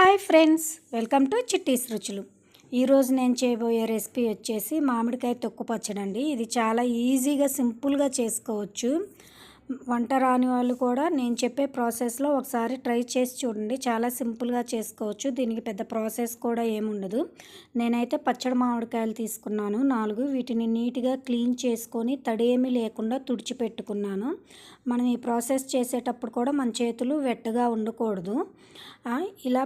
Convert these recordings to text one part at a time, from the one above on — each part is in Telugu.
Hi friends welcome to Chitti's Ruchulu ఈరోజు నేను చేయబోయే రెసిపీ వచ్చేసి మామిడికాయ తొక్కు పచ్చడి అండి ఇది చాలా ఈజీగా సింపుల్గా చేసుకోవచ్చు. వంట రాని వాళ్ళు కూడా నేను చెప్పే ప్రాసెస్లో ఒకసారి ట్రై చేసి చూడండి. చాలా సింపుల్గా చేసుకోవచ్చు. దీనికి పెద్ద ప్రాసెస్ కూడా ఏముండదు. నేనైతే పచ్చడి మామిడికాయలు తీసుకున్నాను. నాలుగు వీటిని నీట్గా క్లీన్ చేసుకొని తడేమి లేకుండా తుడిచిపెట్టుకున్నాను. మనం ఈ ప్రాసెస్ చేసేటప్పుడు కూడా మన చేతులు వెట్టగా ఉండకూడదు. ఇలా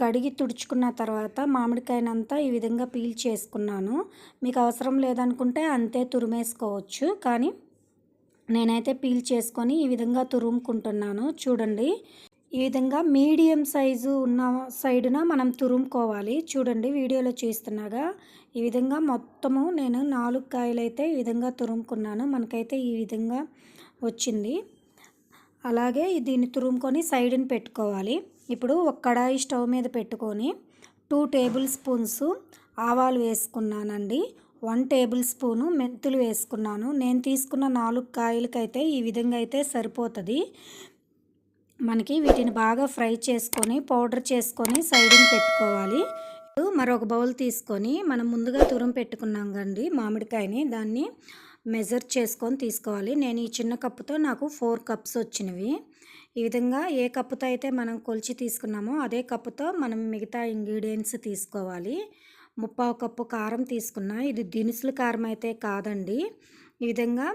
కడిగి తుడుచుకున్న తర్వాత మామిడికాయనంతా ఈ విధంగా పీల్ చేసుకున్నాను. మీకు అవసరం లేదనుకుంటే అంతే తురిమేసుకోవచ్చు. కానీ నేనైతే పీల్ చేసుకొని ఈ విధంగా తురుముకుంటున్నాను. చూడండి ఈ విధంగా మీడియం సైజు ఉన్న సైడున మనం తురుముకోవాలి. చూడండి వీడియోలో చూస్తున్నాగా. ఈ విధంగా మొత్తము నేను నాలుగు కాయలు అయితే ఈ విధంగా తురుముకున్నాను. మనకైతే ఈ విధంగా వచ్చింది. అలాగే దీన్ని తురుముకొని సైడ్ని పెట్టుకోవాలి. ఇప్పుడు ఒక కడాయి స్టవ్ మీద పెట్టుకొని టూ టేబుల్ స్పూన్స్ ఆవాలు వేసుకున్నానండి. వన్ టేబుల్ స్పూను మెంతులు వేసుకున్నాను. నేను తీసుకున్న నాలుగు కాయలకైతే ఈ విధంగా అయితే సరిపోతుంది. మనకి వీటిని బాగా ఫ్రై చేసుకొని పౌడర్ చేసుకొని సైడ్ని పెట్టుకోవాలి. మరొక బౌల్ తీసుకొని మనం ముందుగా తురం పెట్టుకున్నాం కండి మామిడికాయని. దాన్ని మెజర్ చేసుకొని తీసుకోవాలి. నేను ఈ చిన్న కప్పుతో నాకు ఫోర్ కప్స్ వచ్చినవి. ఈ విధంగా ఏ కప్పుతో అయితే మనం కొలిచి తీసుకున్నామో అదే కప్పుతో మనం మిగతా ఇంగ్రీడియంట్స్ తీసుకోవాలి. ముప్పావు కప్పు కారం తీసుకున్నా ఇది దినుసులు కారం అయితే కాదండి. ఈ విధంగా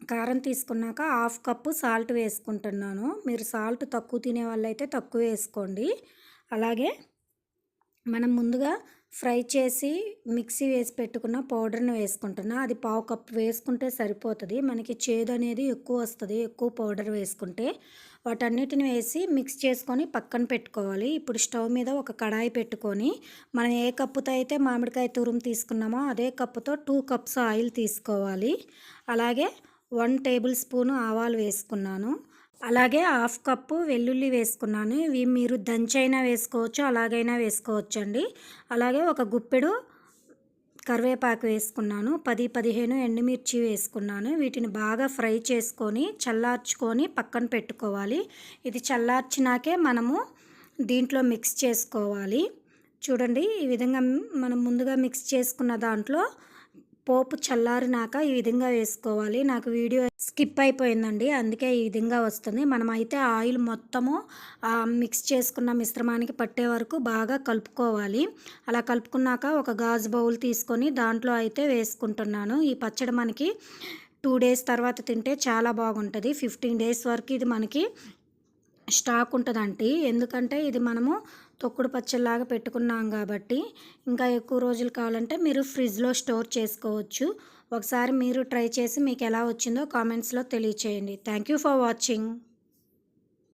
కారం తీసుకున్నాక హాఫ్ కప్పు సాల్ట్ వేసుకుంటున్నాను. మీరు సాల్ట్ తక్కువ తినే వాళ్ళైతే తక్కువ వేసుకోండి. అలాగే మనం ముందుగా ఫ్రై చేసి మిక్సీ వేసి పెట్టుకున్న పౌడర్ని వేసుకుంటున్నా. అది పావు కప్ వేసుకుంటే సరిపోతుంది. మనకి చేదు అనేది ఎక్కువ వస్తుంది. ఎక్కువ పౌడర్ వేసుకుంటే వాటన్నిటిని వేసి మిక్స్ చేసుకొని పక్కన పెట్టుకోవాలి. ఇప్పుడు స్టవ్ మీద ఒక కడాయి పెట్టుకొని మనం ఏ కప్పుతో అయితే మామిడికాయ తురుము తీసుకున్నామో అదే కప్పుతో టూ కప్స్ ఆయిల్ తీసుకోవాలి. అలాగే వన్ టేబుల్ స్పూన్ ఆవాలు వేసుకున్నాను. అలాగే హాఫ్ కప్పు వెల్లుల్లి వేసుకున్నాను. ఇవి మీరు దంచైనా వేసుకోవచ్చు అలాగైనా వేసుకోవచ్చు అండి అలాగే ఒక గుప్పెడు కరివేపాకు వేసుకున్నాను. పది పదిహేను ఎండుమిర్చి వేసుకున్నాను. వీటిని బాగా ఫ్రై చేసుకొని చల్లార్చుకొని పక్కన పెట్టుకోవాలి. ఇది చల్లార్చినాకే మనము దీంట్లో మిక్స్ చేసుకోవాలి. చూడండి ఈ విధంగా మనం ముందుగా మిక్స్ చేసుకున్న దాంట్లో పోపు చల్లారినాక ఈ విధంగా వేసుకోవాలి. నాకు వీడియో స్కిప్ అయిపోయిందండి. అందుకే ఈ విధంగా వస్తుంది. మనమైతే ఆయిల్ మొత్తము మిక్స్ చేసుకున్న మిశ్రమానికి పట్టే వరకు బాగా కలుపుకోవాలి. అలా కలుపుకున్నాక ఒక గాజు బౌల్ తీసుకొని దాంట్లో అయితే వేసుకుంటున్నాను. ఈ పచ్చడి మనకి టూ డేస్ తర్వాత తింటే చాలా బాగుంటుంది. ఫిఫ్టీన్ డేస్ వరకు ఇది మనకి స్టాక్ ఉంటుందండి. ఎందుకంటే ఇది మనము తొక్కుడు పచ్చలాగా పెట్టుకున్నాం కాబట్టి ఇంకా ఎక్కువ రోజులు కావాలంటే మీరు ఫ్రిడ్జ్లో స్టోర్ చేసుకోవచ్చు. ఒకసారి మీరు ట్రై చేసి మీకు ఎలా వచ్చిందో కామెంట్స్లో తెలియచేయండి. Thank you for watching.